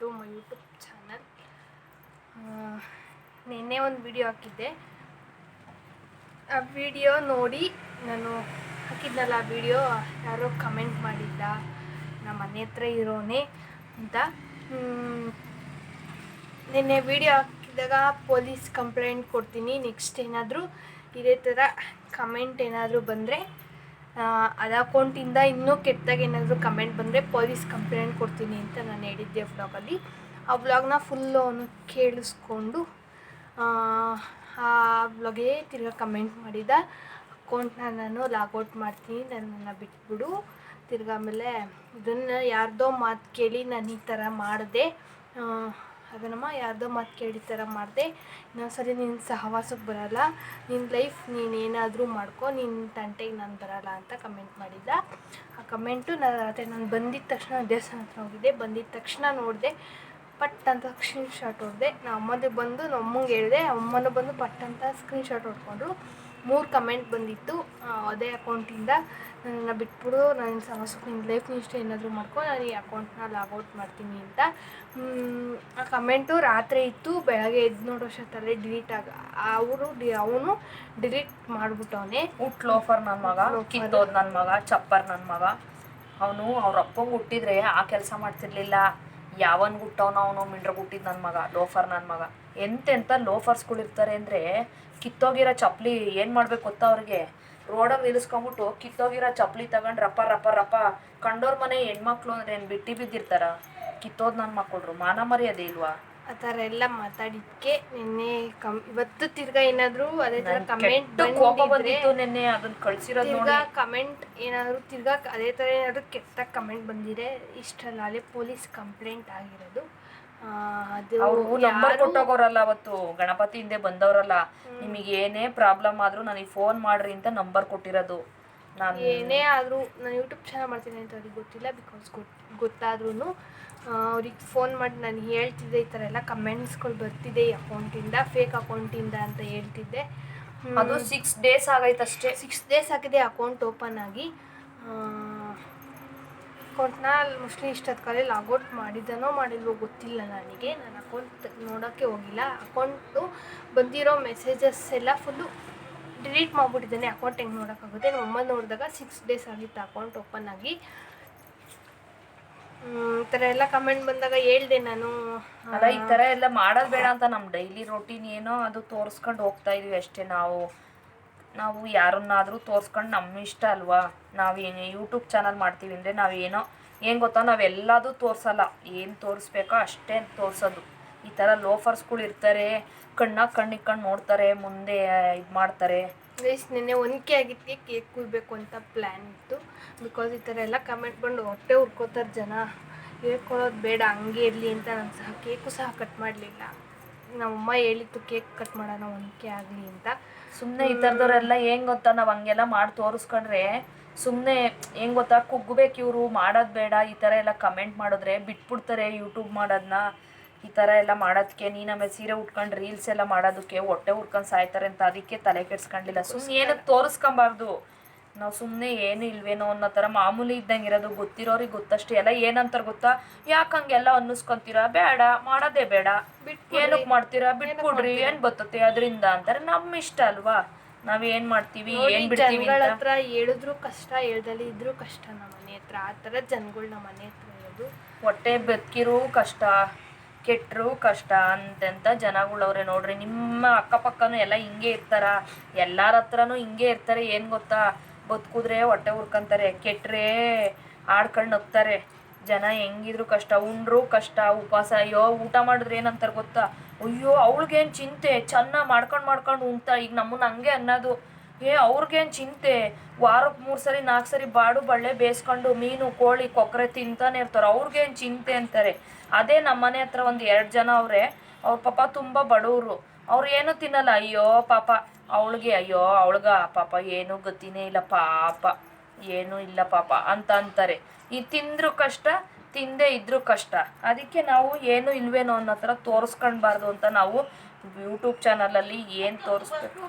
To my YouTube channel ನಿನ್ನೆ ಒಂದು video ಹಾಕಿದ್ದೆ. ಆ ವಿಡಿಯೋ ನೋಡಿ ನಾನು ಹಾಕಿದ್ನಲ್ಲ ಆ ವಿಡಿಯೋ ಯಾರೋ ಕಮೆಂಟ್ ಮಾಡಿದ್ದ ನಮ್ಮ ಮನೆ ಹತ್ರ ಇರೋನೇ ಅಂತ. ನಿನ್ನೆ ವಿಡಿಯೋ ಹಾಕಿದಾಗ ಪೊಲೀಸ್ ಕಂಪ್ಲೇಂಟ್ ಕೊಡ್ತೀನಿ. ನೆಕ್ಸ್ಟ್ ಏನಾದರೂ ಇದೇ ಥರ ಕಮೆಂಟ್ ಏನಾದರೂ ಬಂದರೆ ಅದು ಅಕೌಂಟಿಂದ ಇನ್ನೂ ಕೆಟ್ಟದಾಗ ಏನಾದರೂ ಕಮೆಂಟ್ ಬಂದರೆ ಪೊಲೀಸ್ ಕಂಪ್ಲೇಂಟ್ ಕೊಡ್ತೀನಿ ಅಂತ ನಾನು ಹೇಳಿದ್ದೆ ವ್ಲಾಗಲ್ಲಿ ಆ ವ್ಲಾಗ್ನ ಫುಲ್ಲು ಅವನು ಕೇಳಿಸ್ಕೊಂಡು ಆ, ವ್ಲಾಗೇ ತಿರ್ಗಾ ಕಮೆಂಟ್ ಮಾಡಿದ. ಅಕೌಂಟ್ನ ನಾನು ಲಾಗೌಟ್ ಮಾಡ್ತೀನಿ ನನ್ನನ್ನು ಬಿಟ್ಬಿಡು. ತಿರ್ಗಾ ಆಮೇಲೆ ಇದನ್ನು ಯಾರ್ದೋ ಮಾತು ಕೇಳಿ ನಾನು ಈ ಥರ ಮಾಡಿದೆ. ಅದನ್ನಮ್ಮ ಯಾರ್ದೋ ಮಾತು ಕೇಳಿ ಈ ಥರ ಮಾಡಿದೆ. ಇನ್ನೊಂದ್ಸರಿ ನಿನ್ನ ಸಹವಾಸಕ್ಕೆ ಬರಲ್ಲ. ನಿನ್ನ ಲೈಫ್ ನೀನು ಏನಾದರೂ ಮಾಡ್ಕೊ ನಿನ್ನ ತಂಟೆಗೆ ನಾನು ಬರಲ್ಲ ಅಂತ ಕಮೆಂಟ್ ಮಾಡಿದ್ದ. ಆ ಕಮೆಂಟು ನಾನು ರಾತ್ರಿ ನಾನು ಬಂದಿದ್ದ ತಕ್ಷಣ ದೇವಸ್ಥಾನ ಹತ್ರ ಹೋಗಿದ್ದೆ. ಬಂದಿದ್ದ ತಕ್ಷಣ ನೋಡಿದೆ, ಪಟ್ ಅಂತ ಸ್ಕ್ರೀನ್ ಶಾಟ್ ಹೊಡೆದೆ. ನಮ್ಮ ಅಮ್ಮನಿಗೆ ಬಂದು ನಮ್ಮ ಅಮ್ಮಂಗೆ ಹೇಳಿದೆ. ಅಮ್ಮನ ಬಂದು ಪಟ್ ಅಂತ ಸ್ಕ್ರೀನ್ ಶಾಟ್ ಹೊಡ್ಕೊಂಡ್ರು. ಮೂರು ಕಮೆಂಟ್ ಬಂದಿತ್ತು ಅದೇ ಅಕೌಂಟಿಂದ ನನ್ನನ್ನು ಬಿಟ್ಬಿಡು ನನ್ನ ಸಮಸ್ಯೆ ನಿನ್ನ ಲೈಫ್ ಇಷ್ಟ ಏನಾದರೂ ಮಾಡ್ಕೊ ನಾನು ಈ ಅಕೌಂಟ್ನ ಲಾಗೌಟ್ ಮಾಡ್ತೀನಿ ಅಂತ. ಆ ಕಮೆಂಟು ರಾತ್ರಿ ಇತ್ತು ಬೆಳಗ್ಗೆ ಎದ್ದು ನೋಡೋ ಅಷ್ಟೊತ್ತಲ್ಲಿ ಡಿಲೀಟ್ ಆಗ ಅವರು ಡಿ ಅವನು ಡಿಲೀಟ್ ಮಾಡಿಬಿಟ್ಟವನೇ. ಹುಟ್ ಲೋಫರ್ ನನ್ನ ಮಗ ಕಿತ್ತೋದು ನನ್ನ ಮಗ ಚಪ್ಪರ್ ನನ್ನ ಮಗ. ಅವನು ಅವ್ರ ಅಪ್ಪಂಗೆ ಹುಟ್ಟಿದ್ರೆ ಆ ಕೆಲಸ ಮಾಡ್ತಿರ್ಲಿಲ್ಲ. ಯಾವನ್ ಹುಟ್ಟವನು ಅವನು ಮಿಂಡ್ರ ಹುಟ್ಟಿದ್ ನನ್ನ ಮಗ ಲೋಫರ್ ನನ್ನ ಮಗ. ಎಂತೆಂಥ ಲೋಫರ್ಸ್ಗಳು ಇರ್ತಾರೆ ಅಂದರೆ ಕಿತ್ತೋಗಿರೋ ಚಪ್ಪಲಿ ಏನು ಮಾಡ್ಬೇಕು ಗೊತ್ತಾ ಅವ್ರಿಗೆ? ರೋಡಾಗ ನಿಲ್ಲಿಸ್ಕೊಂಬಿಟ್ಟು ಕಿತ್ತೋಗಿರೋ ಚಪ್ಪಲಿ ತಗೊಂಡು ರಪ್ಪ ರಪ್ಪ ರಪ್ಪ. ಕಂಡೋರ್ ಮನೆ ಹೆಣ್ಮಕ್ಳು ಅಂದ್ರೆ ಏನು ಬಿಟ್ಟಿ ಬಿದ್ದಿರ್ತಾರ? ಕಿತ್ತೋದ್ ನನ್ನ ಮಕ್ಕಳು ಮಾನ ಮರ್ಯಾದೆ ಇಲ್ವಾ? ಆ ಥರ ಎಲ್ಲ ಮಾತಾಡಿದ್ಕೆ ನಿನ್ನೆ ಕಮ್ ಇವತ್ತು ತಿರ್ಗಾ ಏನಾದರೂ ಅದೇ ಥರ ಕಮೆಂಟ್ ಕೋಪ ಬಂದಿತ್ತು ನಿನ್ನೆ. ಅದನ್ನ ಕಳ್ಸಿರೋದು ನೋಡಿ. ತಿರ್ಗಾ ಕಮೆಂಟ್ ಏನಾದರೂ ತಿರ್ಗಾ ಅದೇ ಥರ ಏನಾದರೂ ಕೆಟ್ಟ ಕಮೆಂಟ್ ಬಂದಿದೆ ಇಷ್ಟರಲ್ಲೇ ಪೊಲೀಸ್ ಕಂಪ್ಲೇಂಟ್ ಆಗಿರೋದು. ನಂಬರ್ ಕೊಟ್ಟೋಗೋರಲ್ಲ ಅವತ್ತು ಗಣಪತಿ ಹಿಂದೆ ಬಂದವರಲ್ಲ. ನಿಮಗೆ ಏನೇ ಪ್ರಾಬ್ಲಮ್ ಆದ್ರೂ ನನಗೆ ಫೋನ್ ಮಾಡ್ರಿ ಅಂತ ನಂಬರ್ ಕೊಟ್ಟಿರೋದು. ನಾನು ಏನೇ ಆದರೂ ನಾನು ಯೂಟ್ಯೂಬ್ ಚಾನಲ್ ಮಾಡ್ತೀನಿ ಅಂತ ಅವ್ರಿಗೆ ಗೊತ್ತಿಲ್ಲ ಬಿಕಾಸ್ ಗೊತ್ತು ಗೊತ್ತಾದ್ರೂ ಅವ್ರಿಗೆ ಫೋನ್ ಮಾಡಿ ನಾನು ಹೇಳ್ತಿದ್ದೆ ಈ ಥರ ಎಲ್ಲ ಕಮೆಂಟ್ಸ್ಗಳು ಬರ್ತಿದೆ ಈ ಅಕೌಂಟಿಂದ ಫೇಕ್ ಅಕೌಂಟಿಂದ ಅಂತ ಹೇಳ್ತಿದ್ದೆ. ಅದು ಸಿಕ್ಸ್ ಡೇಸ್ ಆಗೈತಷ್ಟೇ ಸಿಕ್ಸ್ ಡೇಸ್ ಆಗಿದೆ ಅಕೌಂಟ್ ಓಪನ್ ಆಗಿ. ಅಕೌಂಟ್ನ ಮೋಸ್ಟ್ಲಿ ಇಷ್ಟೊತ್ತು ಕಾಲೇ ಲಾಗೌಟ್ ಮಾಡಿದ್ದಾನೋ ಮಾಡಿಲ್ವೋ ಗೊತ್ತಿಲ್ಲ ನನಗೆ. ನಾನು ಅಕೌಂಟ್ ನೋಡೋಕ್ಕೆ ಹೋಗಿಲ್ಲ. ಅಕೌಂಟು ಬಂದಿರೋ ಮೆಸೇಜಸ್ ಎಲ್ಲ ಫುಲ್ಲು ಡಿಲೀಟ್ ಮಾಡಿಬಿಟ್ಟಿದ್ದಾನೆ. ಅಕೌಂಟ್ ಹೆಂಗೆ ನೋಡೋಕ್ಕಾಗುತ್ತೆ? ನಮ್ಮ ನೋಡಿದಾಗ ಸಿಕ್ಸ್ ಡೇಸ್ ಆಗಿತ್ತು ಅಕೌಂಟ್ ಓಪನ್ ಆಗಿ. ಈ ಥರ ಎಲ್ಲ ಕಮೆಂಟ್ ಬಂದಾಗ ಹೇಳ್ದೆ ನಾನು. ಅಲ್ಲ ಈ ಥರ ಎಲ್ಲ ಮಾಡೋದು ಬೇಡ ಅಂತ ನಮ್ಮ ಡೈಲಿ ರೊಟೀನ್ ಏನೋ ಅದು ತೋರಿಸ್ಕೊಂಡು ಹೋಗ್ತಾ ಇದೀವಿ ಅಷ್ಟೇ ನಾವು. ನಾವು ಯಾರನ್ನಾದರೂ ತೋರ್ಸ್ಕೊಂಡು ನಮ್ಮ ಇಷ್ಟ ಅಲ್ವಾ? ನಾವು ಏನು ಯೂಟ್ಯೂಬ್ ಚಾನಲ್ ಮಾಡ್ತೀವಿ ಅಂದರೆ ನಾವು ಏನೋ, ಏನು ಗೊತ್ತಾ? ನಾವೆಲ್ಲದೂ ತೋರಿಸಲ್ಲ. ಏನು ತೋರಿಸ್ಬೇಕೋ ಅಷ್ಟೇ ತೋರಿಸೋದು. ಈ ಥರ ಲೋಫರ್ಸ್ಗಳು ಇರ್ತಾರೆ, ಕಣ್ಣಾಗ ಕಣ್ಣಿಗೆ ನೋಡ್ತಾರೆ, ಮುಂದೆ ಇದು ಮಾಡ್ತಾರೆ. ಗೈಸ್ ನಿನ್ನೆ ಒನಕೆ ಆಗಿದ್ದಕ್ಕೆ ಕೇಕ್ ಕುಯ್ಬೇಕು ಅಂತ ಪ್ಲ್ಯಾನ್ ಇತ್ತು. ಬಿಕಾಸ್ ಈ ಥರ ಎಲ್ಲ ಕಮೆಂಟ್ ಬಂದು ಹೊಟ್ಟೆ ಹುರ್ಕೋತಾರೆ ಜನ. ಹೇಳ್ಕೊಳ್ಳೋದು ಬೇಡ, ಹಂಗೆ ಇರಲಿ ಅಂತ ನಾನು ಸಹ ಕೇಕು ಸಹ ಕಟ್ ಮಾಡಲಿಲ್ಲ. ನಮ್ಮಮ್ಮ ಹೇಳಿತ್ತು ಕೇಕ್ ಕಟ್ ಮಾಡೋಣ ಒನಕೆ ಆಗಲಿ ಅಂತ. ಸುಮ್ಮನೆ ಈ ಥರದವರೆಲ್ಲ ಹೆಂಗ್ ಗೊತ್ತಾ ನಾವು ಹಂಗೆಲ್ಲ ಮಾಡಿ ತೋರಿಸ್ಕೊಂಡ್ರೆ ಸುಮ್ಮನೆ ಹೆಂಗ್ ಗೊತ್ತಾ ಕುಗ್ಬೇಕು ಇವರು ಮಾಡೋದು ಬೇಡ ಈ ಥರ ಎಲ್ಲ ಕಮೆಂಟ್ ಮಾಡಿದ್ರೆ ಬಿಟ್ಬಿಡ್ತಾರೆ ಯೂಟ್ಯೂಬ್ ಮಾಡೋದನ್ನ ಈ ಥರ ಎಲ್ಲ ಮಾಡೋದಕ್ಕೆ ನೀನು ಆಮೇಲೆ ಸೀರೆ ಉಟ್ಕೊಂಡು ರೀಲ್ಸ್ ಎಲ್ಲ ಮಾಡೋದಕ್ಕೆ ಹೊಟ್ಟೆ ಉಟ್ಕೊಂಡು ಸಾಯ್ತಾರೆ ಅಂತ ಅದಕ್ಕೆ ತಲೆ ಕೆಡ್ಸ್ಕೊಂಡಿಲ್ಲ. ಸುಮ್ಮನೆ ಏನಕ್ಕೆ ತೋರಿಸ್ಕೊಂಬಾರ್ದು. ನಾವು ಸುಮ್ಮನೆ ಏನು ಇಲ್ವೇನೋ ಅನ್ನೋ ಥರ ಮಾಮೂಲಿ ಇದ್ದಂಗೆ ಇರೋದು ಗೊತ್ತಿರೋರಿಗೆ ಗೊತ್ತಷ್ಟೇ. ಎಲ್ಲ ಏನಂತಾರೆ ಗೊತ್ತಾ? ಯಾಕೆ ಹಂಗೆಲ್ಲ ಅನ್ನಿಸ್ಕೊಂತೀರಾ? ಬೇಡ ಮಾಡೋದೇ ಬೇಡ. ಏನಕ್ಕೆ ಮಾಡ್ತೀರಾ? ಬಿಟ್ಬಿಡ್ರಿ ಏನು ಬರ್ತತೆ ಅದರಿಂದ ಅಂತಾರೆ. ನಮ್ಮ ಇಷ್ಟ ಅಲ್ವಾ? ನಾವ್ ಏನ್ ಮಾಡ್ತೀವಿ? ಏನ್ ಬಿಡ್ತೀವಿ ಹತ್ರ ಹೇಳಿದ್ರು ಕಷ್ಟ ಹೇಳ್ದಲ್ಲಿ ಇದ್ರು ಕಷ್ಟ ನಮ್ಮ ಮನೆ ಹತ್ರ. ಆ ತರ ಜನಗಳು ನಮ್ಮ ಮನೆ ಹತ್ರ ಇರೋದು. ಹೊಟ್ಟೆ ಬದುಕಿರೂ ಕಷ್ಟ ಕೆಟ್ಟರು ಕಷ್ಟ ಅಂತೆಂತ ಜನಗಳವ್ರೆ ನೋಡ್ರಿ. ನಿಮ್ಮ ಅಕ್ಕಪಕ್ಕನೂ ಎಲ್ಲ ಹಿಂಗೆ ಇರ್ತಾರ. ಎಲ್ಲಾರ ಹತ್ರನೂ ಹಿಂಗೆ ಇರ್ತಾರೆ. ಏನು ಗೊತ್ತಾ? ಬದುಕಿದ್ರೆ ಹೊಟ್ಟೆ ಹುರ್ಕಂತಾರೆ ಕೆಟ್ಟರೆ ಆಡ್ಕೊಂಡು ನಗ್ತಾರೆ. ಜನ ಹೆಂಗಿದ್ರು ಕಷ್ಟ, ಉಂಡ್ರು ಕಷ್ಟ, ಉಪವಾಸ. ಅಯ್ಯೋ, ಊಟ ಮಾಡಿದ್ರೆ ಏನಂತಾರೆ ಗೊತ್ತಾ? ಅಯ್ಯೋ, ಅವ್ಳಿಗೇನು ಚಿಂತೆ? ಚೆನ್ನಾಗಿ ಮಾಡ್ಕೊಂಡು ಮಾಡ್ಕೊಂಡು ಉಣ್ತಾ, ಈಗ ನಮ್ಮನ್ನ ಹಂಗೆ ಅನ್ನೋದು. ಏ ಅವ್ರಿಗೇನು ಚಿಂತೆ? ವಾರಕ್ಕೆ ಮೂರು ಸರಿ ನಾಲ್ಕು ಸರಿ ಬಾಡು, ಬಳ್ಳೆ ಬೇಯಿಸ್ಕೊಂಡು ಮೀನು, ಕೋಳಿ ಕೊಕ್ಕರೆ ತಿಂತಾನೆ ಇರ್ತಾರೆ. ಅವ್ರಿಗೇನು ಚಿಂತೆ ಅಂತಾರೆ. ಅದೇ ನಮ್ಮನೆ ಹತ್ರ ಒಂದು ಎರಡು ಜನ ಅವರೇ. ಅವ್ರ ಪಾಪ ತುಂಬ ಬಡವರು. ಅವ್ರು ಏನು ತಿನ್ನಲ್ಲ. ಅಯ್ಯೋ, ಪಾಪ. ಅವಳಿಗೆ, ಅಯ್ಯೋ, ಅವಳ್ಗ, ಪಾಪ, ಏನೂ ಗತಿನೇ ಇಲ್ಲ, ಪಾಪ. ಏನೂ ಇಲ್ಲ, ಪಾಪ ಅಂತ ಅಂತಾರೆ. ಈ ತಿಂದ್ರು ಕಷ್ಟ, ತಿಂದೇ ಇದ್ರೂ ಕಷ್ಟ. ಅದಕ್ಕೆ ನಾವು ಏನು ಇಲ್ವೇನೋ ಅನ್ನೋ ಥರ ತೋರಿಸ್ಕೊಳ್ಬಾರ್ದು ಅಂತ ನಾವು ಯೂಟ್ಯೂಬ್ ಚಾನಲಲ್ಲಿ ಏನು ತೋರಿಸ್ಬೇಕು?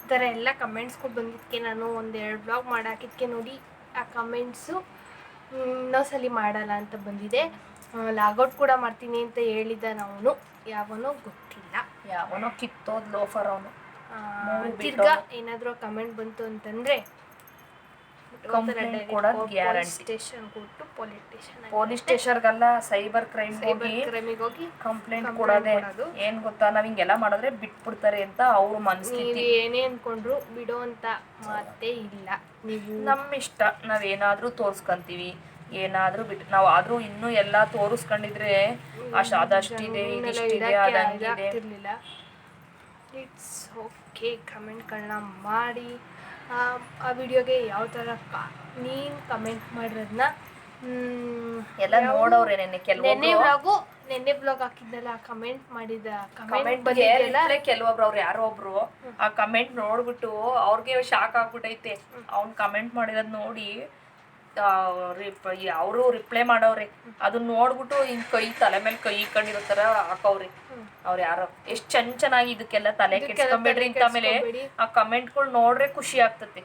ಈ ಥರ ಎಲ್ಲ ಕಮೆಂಟ್ಸ್ಗಳು ಬಂದಿದ್ದಕ್ಕೆ ನಾನು ಒಂದು ಎರಡು ಬ್ಲಾಗ್ ಮಾಡಾಕಿದ್ದಕ್ಕೆ ನೋಡಿ ಆ ಕಮೆಂಟ್ಸು ಇನ್ನೊಂದ್ಸಲಿ ಮಾಡಲ್ಲ ಅಂತ ಬಂದಿದೆ. ಲಾಗೌಟ್ ಕೂಡ ಮಾಡ್ತೀನಿ ಅಂತ ಹೇಳಿದ ನಾವು ಯಾವನೋ ಗೊತ್ತಿಲ್ಲ. ಯಾವನೋ ಕಿತ್ತೋದ್ ಲೋಫರ್ ಅವನು. ತಿರ್ಗಾ ಏನಾದರೂ ಕಮೆಂಟ್ ಬಂತು ಅಂತಂದ್ರೆ. ಸ್ಟೇಷನ್ ಕೊಟ್ಟು ಪೊಲೀಸ್ ಸ್ಟೇಷನ್ ಪೊಲೀಸ್ ಸ್ಟೇಷನ್ಗೆಲ್ಲ ಸೈಬರ್ ಕ್ರೈಮ್ ಹೋಗಿ ಕ್ರೈಮಿಗೆ ಹೋಗಿ ಕಂಪ್ಲೇಂಟ್ ಕೊಡದೇ. ಏನ್ ಗೊತ್ತಾ ನಾವ್ ಹಿಂಗೆಲ್ಲ ಮಾಡಿದ್ರೆ ಬಿಟ್ಬಿಡ್ತಾರೆ ಅಂತ ಅವ್ರ ಮನಸ್ಥಿತಿ. ಏನೇ ಅನ್ಕೊಂಡ್ರು ಬಿಡೋ ಅಂತ ಮಾತೇ ಇಲ್ಲ. ನೀವು ನಮ್ಮ ಇಷ್ಟ ನಾವೇನಾದ್ರೂ ತೋರ್ಸ್ಕೊಂತೀವಿ. ಏನಾದ್ರೂ ಬಿಟ್ಟು ನಾವು ಆದ್ರೂ ಇನ್ನೂ ಎಲ್ಲಾ ತೋರಿಸ್ಕೊಂಡಿದ್ರೆ ಅಷ್ಟು ಅದಷ್ಟಿದೆ ಇದಿಷ್ಟಿದೆ ಅದಂಗಿದೆ ಇಟ್ಸ್ ಓಕೆ ಕಮೆಂಟ್ಗಳನ್ನ ಮಾಡಿ. ಆ, ವಿಡಿಯೋಗೆ ಯಾವ ಥರ ನೀನ್ ನೀನು ಕಮೆಂಟ್ ಮಾಡಿರೋದನ್ನ ಎಲ್ಲ ನೋಡವ್ರೆ ನೆನ್ನೆ ನೆನ್ನೆ ಕೆಲವೊಬ್ರು. ಬ್ಲಾಗು ನೆನ್ನೆ ಬ್ಲಾಗ್ ಹಾಕಿದ್ನಲ್ಲ ಕಮೆಂಟ್ ಮಾಡಿದ ಕಮೆಂಟ್ ಬಂದಿದ್ದೆಲ್ಲ ಕೆಲವೊಬ್ರು ಅವ್ರು ಯಾರೋ ಒಬ್ರು ಆ ಕಮೆಂಟ್ ನೋಡ್ಬಿಟ್ಟು ಅವ್ರಿಗೆ ಶಾಕ್ ಆಗ್ಬಿಟ್ಟೈತೆ ಅವ್ನ್ ಕಮೆಂಟ್ ಮಾಡಿರೋದ್ ನೋಡಿ ಅವರು ರಿಪ್ಲೈ ಮಾಡೋರಿ ಅದನ್ನ ನೋಡ್ಬಿಟ್ಟು ಹಿಂಗ್ ಕೈ ತಲೆ ಮೇಲೆ ಕೈ ಇಟ್ಕೊಂಡಿರೋ ತರ ಹಾಕವ್ರಿ. ಅವ್ರು ಯಾರೋ. ಎಷ್ಟ್ ಚೆನ್ನ ಚೆನ್ನಾಗಿ ಇದಕ್ಕೆಲ್ಲ ತಲೆ ಕೆಡ್ಸ್ಕೊಂಬೇಡ್ರಿ ಆಮೇಲೆ ಕೆಡ್ಸ್ಕೊಬೇಡಿ. ಆ ಕಮೆಂಟ್ಗಳು ನೋಡ್ರೆ ಖುಷಿ ಆಗ್ತತಿ.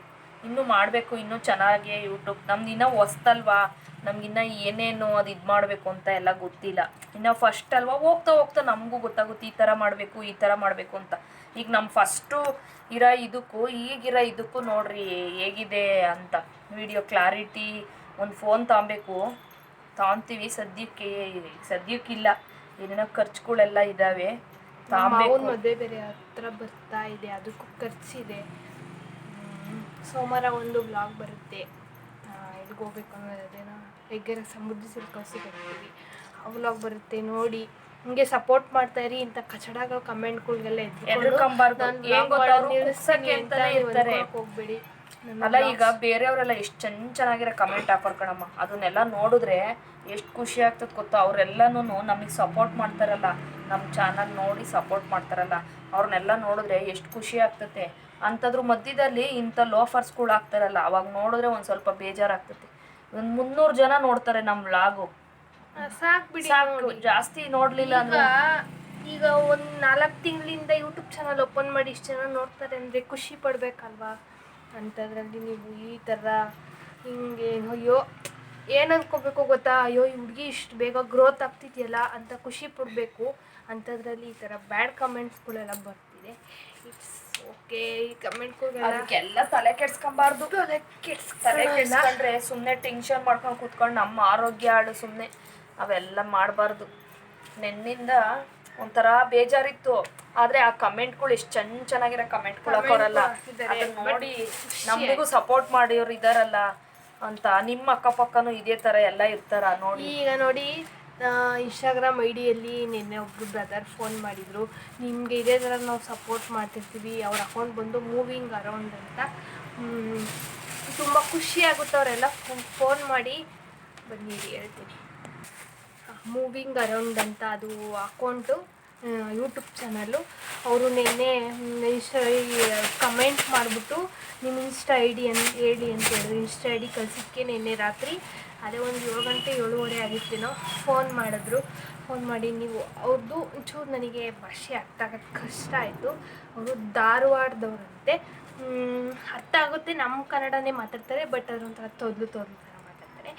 ಇನ್ನು ಮಾಡ್ಬೇಕು ಇನ್ನು ಚೆನ್ನಾಗಿ ಯೂಟ್ಯೂಬ್ ನಮ್ದು ಇನ್ನ ಹೊಸ್ತಲ್ವಾ ನಮ್ಗಿನ್ನ ಏನೇನು ಅದು ಇದು ಮಾಡಬೇಕು ಅಂತ ಎಲ್ಲ ಗೊತ್ತಿಲ್ಲ. ಇನ್ನ ಫಸ್ಟ್ ಅಲ್ವಾ ಹೋಗ್ತಾ ಹೋಗ್ತಾ ನಮಗೂ ಗೊತ್ತಾಗುತ್ತೆ ಈ ಥರ ಮಾಡಬೇಕು ಈ ಥರ ಮಾಡಬೇಕು ಅಂತ. ಈಗ ನಮ್ಮ ಫಸ್ಟು ಇರೋ ಇದಕ್ಕೂ ಈಗಿರೋ ಇದಕ್ಕೂ ನೋಡ್ರಿ ಹೇಗಿದೆ ಅಂತ. ವಿಡಿಯೋ ಕ್ಲಾರಿಟಿ ಒಂದು ಫೋನ್ ತಗೊಬೇಕು ತಗೊಂತೀವಿ ಸದ್ಯಕ್ಕೆ ಸದ್ಯಕ್ಕಿಲ್ಲ. ಏನೇನೋ ಖರ್ಚುಗಳೆಲ್ಲ ಇದ್ದಾವೆ ಮದುವೆ ಬೇರೆ ಹತ್ರ ಬರ್ತಾ ಇದೆ ಅದಕ್ಕೂ ಖರ್ಚಿದೆ. ಸೋಮವಾರ ಒಂದು ಬ್ಲಾಗ್ ಬರುತ್ತೆ. ಎಲ್ಲಿಗೆ ಹೋಗ್ಬೇಕು ಅನ್ನೋದೇನೋ ಹೆಗ್ಗೆರೆ ಸಮುದ್ರ ಸಿಲ್ಕಲ್ಸಿಗೆ ಬರ್ತೀವಿ ಆ ಬರುತ್ತೆ ನೋಡಿ. ಹಿಂಗೆ ಸಪೋರ್ಟ್ ಮಾಡ್ತಾ ಇರಿ ಇಂಥ ಕಚಡಗಳು ಕಮೆಂಟ್ಗಳಿಗೆಲ್ಲ. ಹೋಗ್ಬೇಡಿ. ಅಲ್ಲ ಈಗ ಬೇರೆಯವರೆಲ್ಲ ಎಷ್ಟು ಚೆನ್ನ ಚೆನ್ನಾಗಿರೋ ಕಮೆಂಟ್ ಹಾಕೋರ್ ಕಣಮ್ಮ. ಅದನ್ನೆಲ್ಲ ನೋಡಿದ್ರೆ ಎಷ್ಟು ಖುಷಿ ಆಗ್ತದೆ ಗೊತ್ತಾ? ಅವರೆಲ್ಲನೂ ನಮಗೆ ಸಪೋರ್ಟ್ ಮಾಡ್ತಾರಲ್ಲ. ನಮ್ಮ ಚಾನಲ್ ನೋಡಿ ಸಪೋರ್ಟ್ ಮಾಡ್ತಾರಲ್ಲ. ಅವ್ರನ್ನೆಲ್ಲ ನೋಡಿದ್ರೆ ಎಷ್ಟು ಖುಷಿ ಆಗ್ತತೆ ಅಂಥದ್ರ ಮಧ್ಯದಲ್ಲಿ ಇಂಥ ಲೋಫರ್ಸ್ಗಳು ಆಗ್ತಾರಲ್ಲ ಅವಾಗ ನೋಡಿದ್ರೆ ಒಂದು ಸ್ವಲ್ಪ ಬೇಜಾರಾಗ್ತದೆ ಒಂದು ಮುನ್ನೂರು ಜನ ನೋಡ್ತಾರೆ ನಮ್ಮ ಲಾಗು. ಸಾಕ್ಬಿಡಿ ಸಾಕು ಜಾಸ್ತಿ ನೋಡ್ಲಿಲ್ಲ ಈಗ ಅಂದ್ರೆ. ಈಗ ಒಂದು ನಾಲ್ಕು ತಿಂಗಳಿಂದ ಯೂಟ್ಯೂಬ್ ಚಾನಲ್ ಓಪನ್ ಮಾಡಿ ಇಷ್ಟು ಜನ ನೋಡ್ತಾರೆ ಅಂದ್ರೆ ಖುಷಿ ಪಡ್ಬೇಕಲ್ವಾ? ಅಂಥದ್ರಲ್ಲಿ ನೀವು ಈ ಥರ ಹಿಂಗೆ ಅಯ್ಯೋ ಏನು ಅನ್ಕೋಬೇಕು ಗೊತ್ತಾ? ಅಯ್ಯೋ ಈ ಹುಡುಗಿ ಇಷ್ಟು ಬೇಗ ಗ್ರೋತ್ ಆಗ್ತಿದೆಯಲ್ಲ ಅಂತ ಖುಷಿ ಪಡಬೇಕು. ಅಂಥದ್ರಲ್ಲಿ ಈ ಥರ ಬ್ಯಾಡ್ ಕಮೆಂಟ್ಸ್ಗಳೆಲ್ಲ ಬರ್ತಿದೆ. ಇಟ್ಸ್ ಓಕೆ ಈ ಕಮೆಂಟ್ ಅದಕ್ಕೆಲ್ಲ ತಲೆ ಕೆಡ್ಸ್ಕೊಂಬಾರ್ದು. ತಲೆ ಕೆಡ್ಸ್ಕೊಂಡ್ರೆ ಸುಮ್ಮನೆ ಟೆನ್ಷನ್ ಮಾಡ್ಕೊಂಡು ಕೂತ್ಕೊಂಡು ನಮ್ಮ ಆರೋಗ್ಯ ಹಾಳು ಸುಮ್ಮನೆ ಅವೆಲ್ಲ ಮಾಡಬಾರ್ದು. ನೆನ್ನಿಂದ ಒಂಥರ ಬೇಜಾರಿತ್ತು. ಆದ್ರೆ ಆ ಕಮೆಂಟ್ಗಳು ಎಷ್ಟು ಚೆನ್ನ ಚೆನ್ನಾಗಿರೋ ಹಾಕಿದ್ದಾರೆ, ಅದನ್ನ ನೋಡಿ ನಮಗೂ ಸಪೋರ್ಟ್ ಮಾಡಿರೋರು ಇದಾರಲ್ಲ ಅಂತ ನಿಮ್ಮ ಅಕ್ಕಪಕ್ಕನೂ ಇದೇ ತರ ಎಲ್ಲ ಇರ್ತಾರ ನೋಡಿ. ಈಗ ನೋಡಿ ಇನ್ಸ್ಟಾಗ್ರಾಮ್ ಐ ಡಿಯಲ್ಲಿ ನಿನ್ನೆ ಒಬ್ಬರು ಬ್ರದರ್ ಫೋನ್ ಮಾಡಿದರು. ನಿಮಗೆ ಇದೇ ಥರ ನಾವು ಸಪೋರ್ಟ್ ಮಾಡ್ತಿರ್ತೀವಿ, ಅವ್ರ ಅಕೌಂಟ್ ಬಂದು ಮೂವಿಂಗ್ ಅರೌಂಡ್ ಅಂತ. ತುಂಬ ಖುಷಿ ಆಗುತ್ತೆ ಅವರೆಲ್ಲ ಫೋನ್ ಮಾಡಿ ಬನ್ನಿ ಹೇಳ್ತೀನಿ. ಮೂವಿಂಗ್ ಅರೌಂಡ್ ಅಂತ ಅದು ಅಕೌಂಟು ಯೂಟ್ಯೂಬ್ ಚಾನಲ್ಲು ಅವರು ನಿನ್ನೆ ಇನ್ಸ್ಟಾ ಕಮೆಂಟ್ ಮಾಡಿಬಿಟ್ಟು ನಿಮ್ಮ ಇನ್ಸ್ಟಾ ಐ ಡಿ ಅಂತ ಹೇಳಿ ಅಂತ ಹೇಳಿದ್ರು. ಇನ್ಸ್ಟಾ ಐ ಡಿ ಕಳಿಸಿದ್ಕೆ ನಿನ್ನೆ ರಾತ್ರಿ. ಅದೇ ಒಂದು ಏಳು ಗಂಟೆ, ಏಳುವರೆ ಆಗಿತ್ತೇನೋ ಫೋನ್ ಮಾಡಿದ್ರು. ಫೋನ್ ಮಾಡಿ ನೀವು ಅವ್ರದ್ದು ಒಂಚೂರು ನನಗೆ ಭಾಷೆ ಅರ್ಥ ಆಗೋದು ಕಷ್ಟ ಆಯಿತು. ಅವರು ಧಾರವಾಡದವ್ರಂತೆ. ಅರ್ಥ ಆಗುತ್ತೆ ನಮ್ಮ ಕನ್ನಡನೇ ಮಾತಾಡ್ತಾರೆ, ಬಟ್ ಅದೊಂಥರ ತೊದಲು ತೊದಲು ಥರ ಮಾತಾಡ್ತಾರೆ.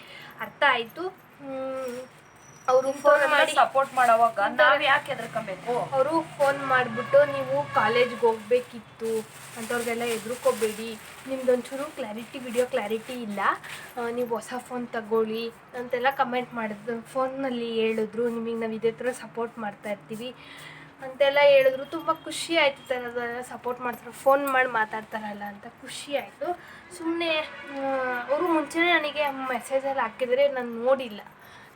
ಅರ್ಥ ಆಯಿತು. ಅವರು ಫೋನ್ ಮಾಡಿ ಸಪೋರ್ಟ್ ಮಾಡೋವಾಗ ನಾವು ಯಾಕೆ ಹೆದರ್ಕೊಬೇಕು? ಅವರು ಫೋನ್ ಮಾಡಿಬಿಟ್ಟು ನೀವು ಕಾಲೇಜ್ಗೆ ಹೋಗ್ಬೇಕಿತ್ತು ಅಂಥವ್ರಿಗೆಲ್ಲ ಹೆದರ್ಕೋಬೇಡಿ. ನಿಮ್ದೊಂಚೂರು ಕ್ಲಾರಿಟಿ ವಿಡಿಯೋ ಕ್ಲಾರಿಟಿ ಇಲ್ಲ. ನೀವು ಹೊಸ ಫೋನ್ ತಗೊಳ್ಳಿ ಅಂತೆಲ್ಲ ಕಮೆಂಟ್ ಮಾಡಿದ್ರು. ಫೋನ್ನಲ್ಲಿ ಹೇಳಿದ್ರು ನಿಮಗೆ ನಾವು ಇದೇ ಥರ ಸಪೋರ್ಟ್ ಮಾಡ್ತಾ ಇರ್ತೀವಿ ಅಂತೆಲ್ಲ ಹೇಳಿದ್ರು. ತುಂಬ ಖುಷಿ ಆಯಿತು ಥರದೆಲ್ಲ ಸಪೋರ್ಟ್ ಮಾಡ್ತಾರೆ. ಫೋನ್ ಮಾಡಿ ಮಾತಾಡ್ತಾರಲ್ಲ ಅಂತ ಖುಷಿ ಆಯಿತು. ಸುಮ್ಮನೆ ಅವರು ಮುಂಚೆನೇ ನನಗೆ ಮೆಸೇಜಲ್ಲಿ ಹಾಕಿದರೆ ನಾನು ನೋಡಿಲ್ಲ.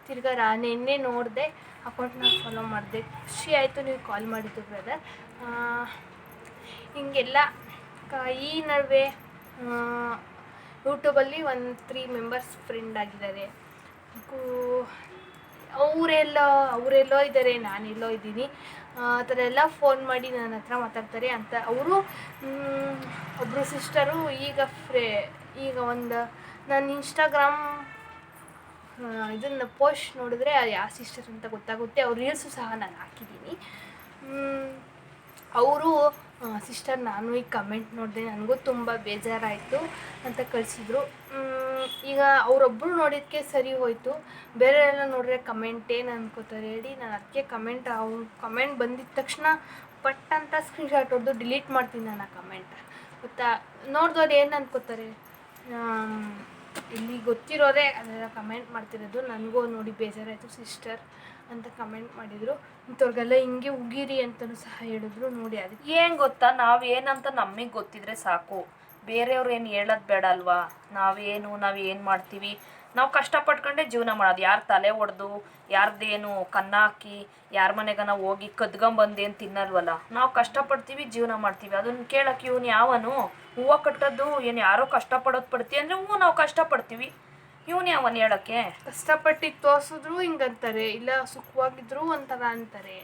ತಿರ್ಗಾ ರಾ, ನಿನ್ನೆ ನೋಡಿದೆ, ಅಕೌಂಟ್ನ ಫಾಲೋ ಮಾಡಿದೆ. ಖುಷಿ ಆಯಿತು ನೀವು ಕಾಲ್ ಮಾಡಿದ್ದು ಬ್ರದರ್ ಹಿಂಗೆಲ್ಲ, ಕ- ಈ ನಡುವೆ ಯೂಟ್ಯೂಬಲ್ಲಿ ಒಂದು ತ್ರೀ ಮೆಂಬರ್ಸ್ ಫ್ರೆಂಡ್ ಆಗಿದ್ದಾರೆ. ಅವರೆಲ್ಲೋ ಅವರೆಲ್ಲೋ ಇದ್ದಾರೆ ನಾನೆಲ್ಲೋ ಇದ್ದೀನಿ. ಆ ಥರ ಎಲ್ಲ ಫೋನ್ ಮಾಡಿ ನನ್ನ ಹತ್ರ ಮಾತಾಡ್ತಾರೆ ಅಂತ. ಅವರು ಒಬ್ಬರು ಸಿಸ್ಟರು ಈಗ ಫ್ರೇ, ಈಗ ಒಂದು ನನ್ನ ಇನ್ಸ್ಟಾಗ್ರಾಮ್ ಇದನ್ನು ಪೋಸ್ಟ್ ನೋಡಿದ್ರೆ ಯಾವ ಸಿಸ್ಟರ್ ಅಂತ ಗೊತ್ತಾಗುತ್ತೆ. ಅವ್ರ ರೀಲ್ಸು ಸಹ ನಾನು ಹಾಕಿದ್ದೀನಿ. ಅವರು ಸಿಸ್ಟರ್ ನಾನು ಈಗ ಕಮೆಂಟ್ ನೋಡಿದೆ, ನನಗೂ ತುಂಬ ಬೇಜಾರಾಯಿತು ಅಂತ ಕಳಿಸಿದ್ರು. ಈಗ ಅವರೊಬ್ಬರು ನೋಡಿದ್ಕೆ ಸರಿ ಹೋಯಿತು. ಬೇರೆ ನೋಡಿದ್ರೆ ಕಮೆಂಟ್ ಏನು ಅನ್ಕೋತಾರೆ ಹೇಳಿ, ನಾನು ಅದಕ್ಕೆ ಕಮೆಂಟ್ ಅವ್ರ ಕಮೆಂಟ್ ಬಂದಿದ್ದ ತಕ್ಷಣ ಪಟ್ ಅಂತ ಸ್ಕ್ರೀನ್ಶಾಟ್ ಹೊಡೆದು ಡಿಲೀಟ್ ಮಾಡ್ತೀನಿ ನಾನು ಆ ಕಮೆಂಟ್ ಗೊತ್ತಾ? ನೋಡಿದವ್ರು ಏನು ಅನ್ಕೋತಾರೆ? ಇಲ್ಲಿ ಗೊತ್ತಿರೋದೇ ಅದೆಲ್ಲ ಕಮೆಂಟ್ ಮಾಡ್ತಿರೋದು. ನನಗೂ ನೋಡಿ ಬೇಜಾರಾಯಿತು ಸಿಸ್ಟರ್ ಅಂತ ಕಮೆಂಟ್ ಮಾಡಿದರು. ಇಂಥವ್ರಿಗೆಲ್ಲ ಹಿಂಗೆ ಉಗಿರಿ ಅಂತಲೂ ಸಹ ಹೇಳಿದ್ರು ನೋಡಿ ಅದಕ್ಕೆ. ಏನು ಗೊತ್ತಾ? ನಾವು ಏನಂತ ನಮಗೆ ಗೊತ್ತಿದ್ರೆ ಸಾಕು. ಬೇರೆಯವ್ರು ಏನು ಹೇಳೋದು ಬೇಡ ಅಲ್ವಾ? ನಾವೇನು ನಾವು ಏನು ಮಾಡ್ತೀವಿ? ನಾವು ಕಷ್ಟಪಟ್ಕೊಂಡೆ ಜೀವನ ಮಾಡೋದು. ಯಾರು ತಲೆ ಒಡೆದು, ಯಾರ್ದೇನು ಕನ್ನ ಹಾಕಿ ಯಾರ ಮನೆಗನ ಹೋಗಿ ಕದ್ಕೊಂಬಂದೇನು ತಿನ್ನಲ್ವಲ್ಲ. ನಾವು ಕಷ್ಟಪಡ್ತೀವಿ, ಜೀವನ ಮಾಡ್ತೀವಿ. ಅದನ್ನ ಕೇಳಕ್ಕೆ ಇವನು ಯಾವನು? ಹೂವು ಕಟ್ಟೋದು ಏನು ಯಾರೋ ಕಷ್ಟಪಡೋದು ಪಡ್ತೀವಿ ಅಂದರೆ ಹೂವು ನಾವು ಕಷ್ಟಪಡ್ತೀವಿ. ಇವನು ಯಾವನು ಹೇಳೋಕ್ಕೆ? ಕಷ್ಟಪಟ್ಟು ತೋರಿಸಿದ್ರು ಹಿಂಗಂತಾರೆ. ಇಲ್ಲ ಸುಖವಾಗಿದ್ರು ಒಂಥರ ಅಂತಾರೆ.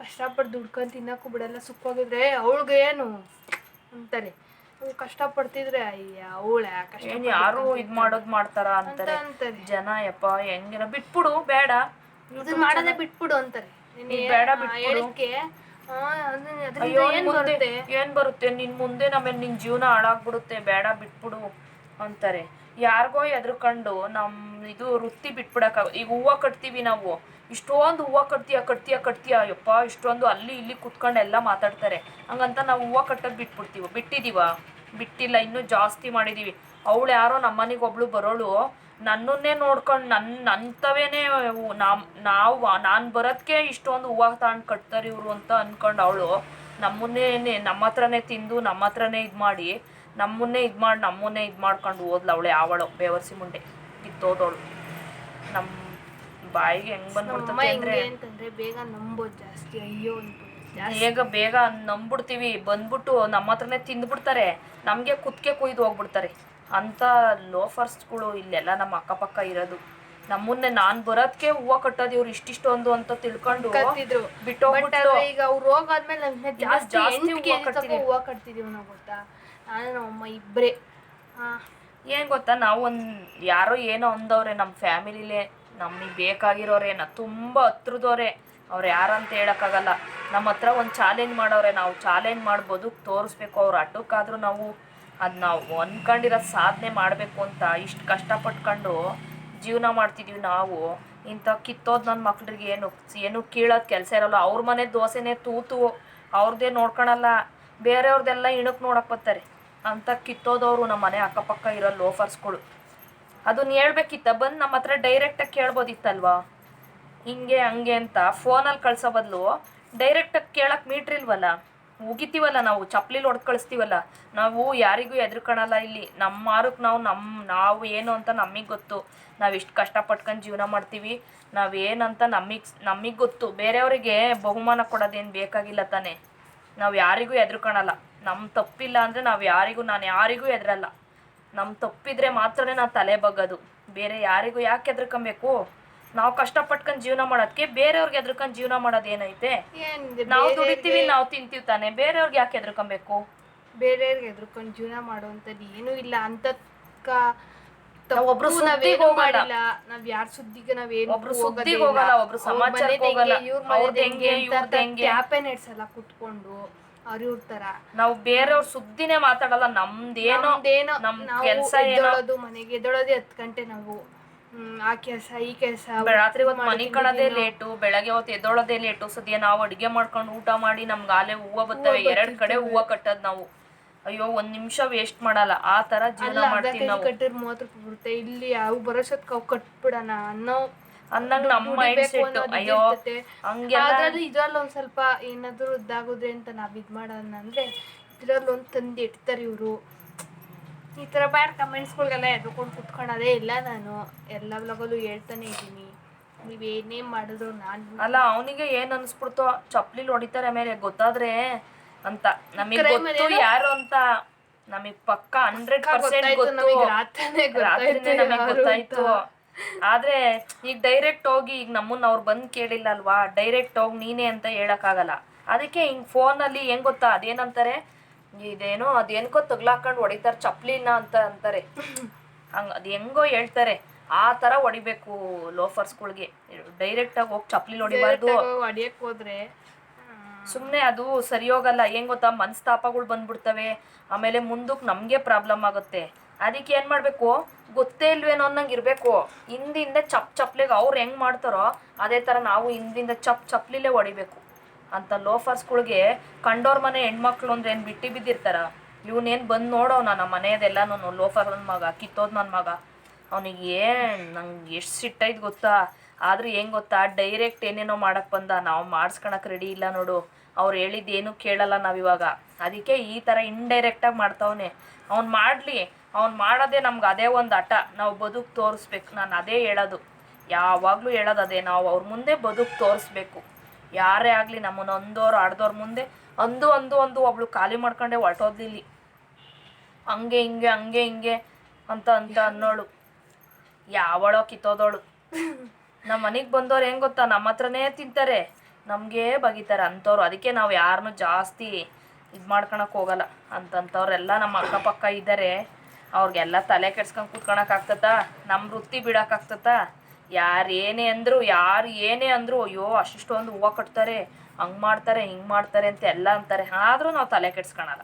ಕಷ್ಟಪಟ್ಟು ದುಡ್ಕೊಂಡು ತಿನ್ನೋಕ್ಕೂ ಬಿಡಲ್ಲ, ಸುಖವಾಗಿದ್ರೆ ಅವಳಿಗೆ ಏನು ಅಂತಾರೆ. ಅವ್ಳು ಕಷ್ಟಪಡ್ತಿದ್ರೆ ಅಯ್ಯ ಅವಳ ಏನು ಯಾರು ಇದು ಮಾಡೋದು ಮಾಡ್ತಾರ ಅಂತ ಅಂತಾರೆ. ಅಂತಾರೆ ಜನ ಯಪ್ಪ ಹೆಂಗಿರ ಬಿಟ್ಬಿಡು ಬೇಡ. ಇದನ್ನ ಮಾಡೋದೇ ಬಿಟ್ಬಿಡು ಅಂತಾರೆ. ನೀನ್ ಬೇಡ ಬಿಟ್ಬಿಡು. ಅಯ್ಯೋ ಏನ್ ಬರುತ್ತೆ? ಏನ್ ಬರುತ್ತೆ? ನಿನ್ ಮುಂದೆ ನಮೇಲೆ ನಿನ್ ಜೀವನ ಹಾಳಾಗ್ಬಿಡುತ್ತೆ. ಬೇಡ ಬಿಟ್ಬಿಡು ಅಂತಾರೆ. ಯಾರಿಗೋ ಎದ್ರುಕೊಂಡು ನಮ್ ಇದು ವೃತ್ತಿ ಬಿಟ್ಬಿಡೋಕ್ಕಾಗ ಈಗ ಹೂವು ಕಟ್ತೀವಿ ನಾವು. ಇಷ್ಟೊಂದು ಹೂವು ಕಟ್ತೀಯ ಕಟ್ತೀಯ ಕಟ್ತೀಯ. ಅಯ್ಯಪ್ಪ ಇಷ್ಟೊಂದು ಅಲ್ಲಿ ಇಲ್ಲಿ ಕುತ್ಕೊಂಡು ಎಲ್ಲ ಮಾತಾಡ್ತಾರೆ. ಹಂಗಂತ ನಾವು ಹೂವು ಕಟ್ಟೋದು ಬಿಟ್ಬಿಡ್ತೀವ. ಬಿಟ್ಟಿದೀವ? ಬಿಟ್ಟಿಲ್ಲ. ಇನ್ನೂ ಜಾಸ್ತಿ ಮಾಡಿದೀವಿ. ಅವಳು ಯಾರೋ ನಮ್ಮನೆಗೆ ಒಬ್ಳು ಬರೋಳು. ನನ್ನನ್ನೇ ನೋಡ್ಕೊಂಡು ನನ್ನ ನಂತವೇನೆ ನಮ್ಮ ನಾವು ನಾನು ಬರೋದಕ್ಕೆ ಇಷ್ಟೊಂದು ಹೂವು ತಗೊಂಡು ಕಟ್ತಾರೆ ಇವರು ಅಂತ ಅಂದ್ಕೊಂಡು ಅವಳು ನಮ್ಮನ್ನೇ ನಮ್ಮ ಹತ್ರನೇ ತಿಂದು ನಮ್ಮ ಹತ್ರನೇ ಇದು ಮಾಡಿ ನಮ್ಮನ್ನೇ ಇದು ಮಾಡಿ ನಮ್ಮನ್ನೇ ಇದು ಮಾಡ್ಕೊಂಡು ಓದ್ಲ ಅವಳೆ ಆವಳು ಬೇವರ್ಸಿ ಮುಂಡೆ ಕಿತ್ತೋದವಳು ನಮ್ಮ ಬಾಯಿಗೆ ಹೆಂಗ್ ಬಂದ್ಬಿಡ್ತಾರೆ ಬಂದ್ಬಿಡ್ತದೆ ಅಂದ್ರೆ ಹಿಂಗೆ ಅಂತಂದ್ರೆ ಬೇಗ ನಂಬೋದು ಜಾಸ್ತಿ ಅಯ್ಯೋ ಅನ್ಬೋದು ಜಾಸ್ತಿ. ಬೇಗ ಬೇಗ ನಂಬ್ಬಿಡ್ತೀವಿ ಬಂದ್ಬಿಟ್ಟು ನಮ್ಮ ಹತ್ರನೇ ತಿಂದ್ಬಿಡ್ತಾರೆ ನಮಗೆ ಕುತ್ಕೆ ಕುಯ್ದು ಹೋಗ್ಬಿಡ್ತಾರೆ. ಅಂತ ಲೋಫರ್ಸ್ಗಳು ಇಲ್ಲೆಲ್ಲ ನಮ್ಮ ಅಕ್ಕಪಕ್ಕ ಇರೋದು. ನಮ್ಮನ್ನೇ ನಾನ್ ಬರೋದಕ್ಕೆ ಹೂವು ಕಟ್ಟೋದು ಇವ್ರು ಇಷ್ಟಿಷ್ಟೊಂದು ಅಂತ ತಿಳ್ಕೊಂಡು ಕತ್ತಿದ್ರು. ಬಟ್ ಬಿಟ್ಟೋಗ್ಬಿಟ್ಟು ಈಗ ಅವ್ರು ಹೋಗಾದ್ಮೇಲೆ ಜಾಸ್ತಿ. ಹೂವು ಕಟ್ತಿದೀವಿ ನಾವು ಗೊತ್ತಾ? ನಾನು ನಮ್ಮಮ್ಮ ಇಬ್ಬರೇ ಏನು ಗೊತ್ತಾ, ನಾವು ಒಂದು ಯಾರೋ ಏನೋ ಅಂದವ್ರೆ ನಮ್ಮ ಫ್ಯಾಮಿಲಿಲೇ, ನಮಗೆ ಬೇಕಾಗಿರೋರೆ, ನಾ ತುಂಬ ಹತ್ರದವ್ರೆ. ಅವ್ರು ಯಾರಂತ ಹೇಳೋಕ್ಕಾಗಲ್ಲ. ನಮ್ಮ ಹತ್ರ ಒಂದು ಚಾಲೆಂಜ್ ಮಾಡೋರೆ, ನಾವು ಚಾಲೆಂಜ್ ಮಾಡಿ ಬದುಕು ತೋರಿಸ್ಬೇಕು. ಅವ್ರು ಅಡ್ಡಕ್ಕಾದ್ರೂ ನಾವು ಅದು ನಾವು ಅಂದ್ಕೊಂಡಿರೋ ಸಾಧನೆ ಮಾಡಬೇಕು ಅಂತ ಇಷ್ಟು ಕಷ್ಟಪಟ್ಕೊಂಡು ಜೀವನ ಮಾಡ್ತಿದ್ದೀವಿ ನಾವು. ಇಂಥ ಕಿತ್ತೋದು ನನ್ನ ಮಕ್ಳಿಗೆ ಏನು ಏನು ಕೀಳೋದು ಕೆಲಸ ಇರೋಲ್ಲ. ಅವ್ರ ಮನೆ ದೋಸೆನೇ ತೂತು. ಅವ್ರದ್ದೇ ನೋಡ್ಕೊಳಲ್ಲ ಬೇರೆಯವ್ರದ್ದೆಲ್ಲ ಇಣಕ್ಕೆ ನೋಡಕ್ಕೆ ಬರ್ತಾರೆ. ಅಂತ ಕಿತ್ತೋದವರು ನಮ್ಮ ಮನೆ ಅಕ್ಕಪಕ್ಕ ಇರೋ ಲೋಫರ್ಸ್ಗಳು. ಅದನ್ನ ಹೇಳ್ಬೇಕಿತ್ತ, ಬಂದು ನಮ್ಮ ಹತ್ರ ಡೈರೆಕ್ಟಾಗಿ ಕೇಳ್ಬೋದಿತ್ತಲ್ವಾ? ಹಿಂಗೆ, ಹಂಗೆ ಅಂತ ಫೋನಲ್ಲಿ ಕಳ್ಸೋ ಬದಲು ಡೈರೆಕ್ಟಾಗಿ ಕೇಳಕ್ಕೆ ಮೀಟ್ರ್ ಇಲ್ವಲ್ಲ? ಉಗಿತೀವಲ್ಲ ನಾವು ಚಪ್ಲಿಲಿ ಹೊಡೆದು ಕಳಿಸ್ತೀವಲ್ಲ ನಾವು ಯಾರಿಗೂ ಹೆದರ್ಕೊಳಲ್ಲ ಇಲ್ಲಿ. ನಮ್ಮ ಮಾರಕ್ಕೆ ನಾವು ನಮ್ಮ ನಾವು ಏನು ಅಂತ ನಮಗೆ ಗೊತ್ತು. ನಾವು ಇಷ್ಟು ಕಷ್ಟಪಟ್ಕೊಂಡು ಜೀವನ ಮಾಡ್ತೀವಿ. ನಾವೇನಂತ ನಮಗೆ ನಮಗೆ ಗೊತ್ತು. ಬೇರೆಯವರಿಗೆ ಬಹುಮಾನ ಕೊಡೋದೇನು ಬೇಕಾಗಿಲ್ಲ ತಾನೇ. ನಾವು ಯಾರಿಗೂ ಹೆದರ್ಕೊಳಲ್ಲ ನಮ್ಮ ತಪ್ಪಿಲ್ಲ ಅಂದರೆ ನಾವು ಯಾರಿಗೂ ನಾನು ಯಾರಿಗೂ ಹೆದರಲ್ಲ. ನಮ್ಮ ತಪ್ಪಿದ್ರೆ ಮಾತ್ರನೇ ನಾ ತಲೆ ಬಗ್ಗೋದು. ಬೇರೆ ಯಾರಿಗೂ ಯಾಕೆ ಹೆದರ್ಕೊಬೇಕು? ನಾವು ಕಷ್ಟಪಟ್ಕೊಂಡು ಜೀವನ ಮಾಡೋದಕ್ಕೆ ಬೇರೆಯವ್ರಿಗೆ ಹೆದರ್ಕೊಂಡು ಜೀವನ ಮಾಡೋದು ಏನೈತೆ ನಾವ್ ನಾವು ದುಡಿತೀವಿ ನಾವು ತಿಂತೀವಿ ತಾನೆ. ಬೇರೆಯವ್ರಿಗೆ ಯಾಕೆ ಹೆದರ್ಕೊಬೇಕು? ಬೇರೆಯವ್ರಿಗೆ ಎದ್ರಕೊಂಡ್ ಜೀವನ ಮಾಡುವಂಥದ್ದು ಏನೂ ಇಲ್ಲ. ಅಂತ ಒಬ್ರು ಸುದ್ದಿಗ್ ಹೋಗಲ್ಲ. ನಾವ್ ಯಾರ ಸುದ್ದಿಗೆ ನಾವೇನು ಒಬ್ರು ಸುದ್ದಿಗ್ ಹೋಗಲ್ಲ, ಒಬ್ರು ಹೋಗಲ್ಲ. ಅವ್ರ್ದ್ ಹೆಂಗೆ, ಹೆಂಗೆ. ನೆಡ್ಸಲ್ಲ ಕುಟ್ಕೊಂಡು ಅವ್ರ ಇವ್ರ ತರ. ನಾವು ಬೇರೆಯವ್ರ ಸುದ್ದಿನೇ ಮಾತಾಡಲ್ಲ ನಮ್ದೇನೋ ನಮ್ದೇನೋ ನಮ್ ನಾವು ಕೆಲ್ಸ ಏನೋ. ಎದ್ದೊಳೋದು ಮನೆಗೆ ಎದ್ದೇಳೋದೇ ಹತ್ತು ಗಂಟೆ ನಾವು. ಹ್ಮ್, ಆ ಕೆಲಸ ಈ ಕೆಲಸ ರಾತ್ರಿ ಹೊತ್ತು ಮನೆ ಕಣದೇ ಲೇಟು ಬೆಳಗ್ಗೆ ಹೊತ್ತು ಎದ್ದೊಳೋದೇ ಲೇಟು ಸದ್ಯ ನಾವು ಅಡುಗೆ ಮಾಡ್ಕೊಂಡು ಊಟ ಮಾಡಿ ನಮ್ಗೆ ಆಲೆ ಹೂವು ಬರ್ತವೆ ಎರಡ್ ಕಡೆ ಹೂವು ಕಟ್ಟೋದು ನಾವು. ಅಯ್ಯೋ ಒಂದ್ ನಿಮಿಷ ವೇಸ್ಟ್ ಮಾಡಲ್ಲ ಆ ತರ ಜೀವನ ಅರ್ಧ ಮಾಡ್ತೀವಿ ಕೆಜಿ ನಾವು. ಕಟ್ಟಿರ್ ಮೂವತ್ತು ರೂಪಾಯಿ ಬರುತ್ತೆ. ಇಲ್ಲಿ ಯಾವ ಬರೋಸತ್ಕ ಅವು ಕಟ್ಬಿಡಣ ಅನ್ನೋ ಅನ್ನಂಗ್ ನಮ್ಮ ಮೈಂಡ್ ಸೆಟ್ ಅಯ್ಯೋ. ಹಂಗೆಲ್ಲ ಇದ್ರಲ್ಲಿ ಒಂದ್ ಸ್ವಲ್ಪ ಏನಾದ್ರು ಇದಾಗುದ್ರೆ ಅಂತ ನಾವ್ ಇದ್ ಮಾಡೋಣ ಅಂದ್ರೆ ಇದ್ರಲ್ಲಿ ಒಂದ್ ತಂದು ಇಡ್ತಾರೆ ಇವರು. ಈ ತರ ಬ್ಯಾಡ್ ಕಮೆಂಟ್ಸ್ಗಳಿಗೆಲ್ಲ ಎದ್ಕೊಂಡು ಕುತ್ಕೊಳ್ಳೋದೇ ಇಲ್ಲ ನಾನು. ಎಲ್ಲ ಬ್ಲಾಗಲ್ಲೂ ಹೇಳ್ತಾನೆ ಇದ್ದೀನಿ. ನೀವೇನೇ ಮಾಡಿದ್ರು ನಾನು ಅಲ್ಲ ಅವನಿಗೆ ಏನ್ ಅನ್ಸ್ಬಿಡ್ತೋ ಚಪ್ಲಿಲ್ ಹೊಡಿತಾರೆ ಮೇಲೆ ಗೊತ್ತಾದ್ರೆ ಅಂತ. ನಮಗೆ ಗೊತ್ತು ಯಾರು ಅಂತ. ನಮಗ್ ಪಕ್ಕ ಹಂಡ್ರೆಡ್ ಪರ್ಸೆಂಟ್ ಗೊತ್ತಾಯ್ತು. ಆದ್ರೆ ಈಗ ಡೈರೆಕ್ಟ್ ಹೋಗಿ ಈಗ ನಮ್ಮನ್ನ ಅವ್ರು ಬಂದ್ ಕೇಳಿಲ್ಲ ಅಲ್ವಾ ಡೈರೆಕ್ಟ್ ಹೋಗಿ ನೀನೇ ಅಂತ ಹೇಳಕ್ಕಾಗಲ್ಲ. ಅದಕ್ಕೆ ಹಿಂಗ್ ಫೋನಲ್ಲಿ ಹೆಂಗ್ ಗೊತ್ತಾ? ಅದೇನಂತಾರೆ ಇದೇನೋ ಅದೇನ್ಕೋ ತಗ್ಲಾಕೊಂಡು ಹೊಡಿತಾರೆ ಚಪ್ಲಿನ ಅಂತ ಅಂತಾರೆ. ಹಂಗ ಅದ್ ಹೆಂಗೋ ಹೇಳ್ತಾರೆ. ಆ ತರ ಹೊಡಿಬೇಕು ಲೋಫರ್ಸ್ಗಳ್ಗೆ ಡೈರೆಕ್ಟ್ ಆಗಿ ಹೋಗಿ ಚಪ್ಲಿ ಹೊಡಿಬಾರ್ದು ಹೊಡಿಯಕ್ ಹೋದ್ರೆ ಸುಮ್ಮನೆ ಅದು ಸರಿ ಹೋಗಲ್ಲ. ಏನ್ ಗೊತ್ತಾ? ಮನಸ್ತಾಪಗಳು ಬಂದ್ಬಿಡ್ತವೆ. ಆಮೇಲೆ ಮುಂದಕ್ಕೆ ನಮಗೆ ಪ್ರಾಬ್ಲಮ್ ಆಗುತ್ತೆ. ಅದಕ್ಕೆ ಏನು ಮಾಡಬೇಕು? ಗೊತ್ತೇ ಇಲ್ವೇನೋ ಅನ್ನಂಗೆ ಇರಬೇಕು. ಹಿಂದಿಂದ ಚಪ್ ಚಪ್ಲಿಗೆ ಅವ್ರು ಹೆಂಗೆ ಮಾಡ್ತಾರೋ ಅದೇ ಥರ ನಾವು ಹಿಂದಿಂದ ಚಪ್ ಚಪ್ಲಿಲೇ ಹೊಡಿಬೇಕು. ಅಂತ ಲೋಫರ್ಸ್ಗಳಿಗೆ ಕಂಡೋರ್ ಮನೆ ಹೆಣ್ಮಕ್ಳು ಅಂದ್ರೆ ಏನು ಬಿಟ್ಟು ಬಿದ್ದಿರ್ತಾರ? ಇವನೇನು ಬಂದು ನೋಡೋನ ನಮ್ಮ ನಾನು ಲೋಫರ್ ನನ್ನ ಮಗ, ಕಿತ್ತೋದ್ ನನ್ನ ಮಗ. ಅವನಿಗೆ ಏನು ನಂಗೆ ಎಷ್ಟು ಸಿಟ್ಟೈತೆ ಗೊತ್ತಾ? ಆದ್ರೆ ಹೆಂಗೆ ಗೊತ್ತಾ? ಡೈರೆಕ್ಟ್ ಏನೇನೋ ಮಾಡಕ್ಕೆ ಬಂದ. ನಾವು ಮಾಡಿಸ್ಕೊಳಕ್ ರೆಡಿ ಇಲ್ಲ ನೋಡು. ಅವ್ರು ಹೇಳಿದ್ದೇನು ಕೇಳಲ್ಲ ನಾವಿವಾಗ. ಅದಕ್ಕೆ ಈ ಥರ ಇಂಡೈರೆಕ್ಟಾಗಿ ಮಾಡ್ತಾವನೆ. ಅವ್ನು ಮಾಡಲಿ. ಅವ್ನು ಮಾಡೋದೇ ನಮ್ಗೆ ಅದೇ ಒಂದು ಹಠ. ನಾವು ಬದುಕು ತೋರಿಸ್ಬೇಕು. ನಾನು ಅದೇ ಹೇಳೋದು. ಯಾವಾಗಲೂ ಹೇಳೋದು ಅದೇ. ನಾವು ಅವ್ರ ಮುಂದೆ ಬದುಕು ತೋರಿಸ್ಬೇಕು. ಯಾರೇ ಆಗಲಿ ನಮ್ಮನ್ನು ಅಂದೋರು ಆಡ್ದೋರ್ ಮುಂದೆ ಅಂದು ಅಂದು ಅಂದು ಒಬ್ಳು ಖಾಲಿ ಮಾಡ್ಕೊಂಡೆ ಹೊರಟೋದಿಲ್ಲಿ ಹಂಗೆ ಹಿಂಗೆ ಹಂಗೆ ಹಿಂಗೆ ಅಂತ ಅಂತ ಅನ್ನೋಳು. ಯಾವಳೋ ಕಿತ್ತೋದೋಳು. ನಮ್ಮ ಮನೆಗೆ ಬಂದವ್ರು ಹೆಂಗೆ ಗೊತ್ತಾ? ನಮ್ಮ ಹತ್ರನೇ ತಿಂತಾರೆ. ನಮಗೆ ಬಗಿತಾರೆ ಅಂಥವ್ರು ಅದಕ್ಕೆ ನಾವು ಯಾರನ್ನೂ ಜಾಸ್ತಿ ಇದು ಮಾಡ್ಕೊಳಕ್ ಹೋಗಲ್ಲ. ಅಂತಂಥವ್ರೆಲ್ಲ ನಮ್ಮ ಅಕ್ಕಪಕ್ಕ ಇದ್ದಾರೆ ಅವ್ರಿಗೆಲ್ಲ ತಲೆ ಕೆಡ್ಸ್ಕೊಂಡು ಕೂತ್ಕೊಳಕ್ ಆಗ್ತತ ನಮ್ಮ ವೃತ್ತಿ ಬಿಡಕ್ ಆಗ್ತತಾ ಯಾರು ಏನೇ ಅಂದ್ರು ಯಾರು ಏನೇ ಅಂದ್ರು ಅಯ್ಯೋ ಅಷ್ಟಿಷ್ಟೊಂದು ಹೂವು ಕಟ್ತಾರೆ ಹಂಗ್ ಮಾಡ್ತಾರೆ ಹಿಂಗ್ ಮಾಡ್ತಾರೆ ಅಂತ ಎಲ್ಲ ಅಂತಾರೆ. ಆದ್ರೂ ನಾವು ತಲೆ ಕೆಡ್ಸ್ಕೊಳಲ್ಲ.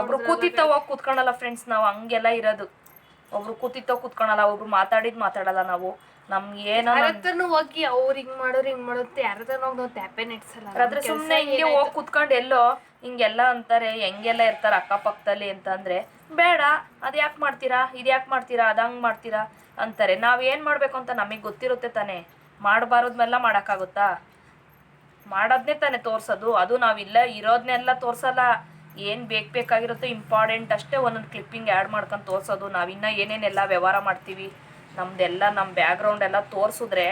ಒಬ್ರು ಕೂತಿತ್ತ ಹೋಗಿ ಕೂತ್ಕೊಳಲ್ಲ ಫ್ರೆಂಡ್ಸ್ ನಾವು ಹಂಗೆಲ್ಲ ಇರೋದು. ಒಬ್ರು ಕೂತಿತ್ತ ಕೂತ್ಕೊಳಲ್ಲ ಒಬ್ರು ಮಾತಾಡಿದ್ ಮಾತಾಡಲ್ಲ ನಾವು. ನಮ್ಗೆ ಏನೋ ಹೋಗಿ ಅವ್ರು ಹಿಂಗ್ ಮಾಡೋರು ಹಿಂಗ್ ಮಾಡೋದು ಯಾರ ಹತ್ರ ಹೋಗಿ ನಾವು ಟ್ಯಾಪೆ ನೆಟ್ಸಲ್ಲ ಸುಮ್ನೆ ಹಿಂಗೆ ಹೋಗಿ ಕುತ್ಕೊಂಡು ಎಲ್ಲೋ ಹಿಂಗೆಲ್ಲ ಅಂತಾರೆ ಹೆಂಗೆಲ್ಲ ಇರ್ತಾರೆ ಅಕ್ಕಪಕ್ಕದಲ್ಲಿ ಅಂತಂದ್ರೆ ಬೇಡ ಅದ್ ಯಾಕೆ ಮಾಡ್ತೀರಾ? ಇದು ಯಾಕೆ ಮಾಡ್ತೀರಾ? ಅದ್ ಹಂಗ್ ಮಾಡ್ತೀರಾ? ಅಂತಾರೆ. ನಾವ್ ಏನ್ ಮಾಡ್ಬೇಕು ಅಂತ ನಮಗೆ ಗೊತ್ತಿರುತ್ತೆ ತಾನೇ. ಮಾಡಬಾರದ್ನೆಲ್ಲ ಮಾಡಕ್ಕಾಗುತ್ತಾ? ಮಾಡೋದನ್ನೇ ತಾನೇ ತೋರ್ಸೋದು. ಅದು ನಾವಿಲ್ಲ ಇರೋದ್ನೆಲ್ಲ ತೋರ್ಸಲ್ಲ. ಏನ್ ಬೇಕ್ ಬೇಕಾಗಿರುತ್ತೋ ಇಂಪಾರ್ಟೆಂಟ್ ಅಷ್ಟೇ ಒಂದೊಂದು ಕ್ಲಿಪ್ಪಿಂಗ್ ಆ್ಯಡ್ ಮಾಡ್ಕೊಂಡು ತೋರ್ಸೋದು. ನಾವಿನ್ನ ಏನೇನೆಲ್ಲ ವ್ಯವಹಾರ ಮಾಡ್ತೀವಿ ನಮ್ದೆಲ್ಲ ನಮ್ಮ ಬ್ಯಾಕ್ಗ್ರೌಂಡ್ ಎಲ್ಲ ತೋರಿಸಿದ್ರೆ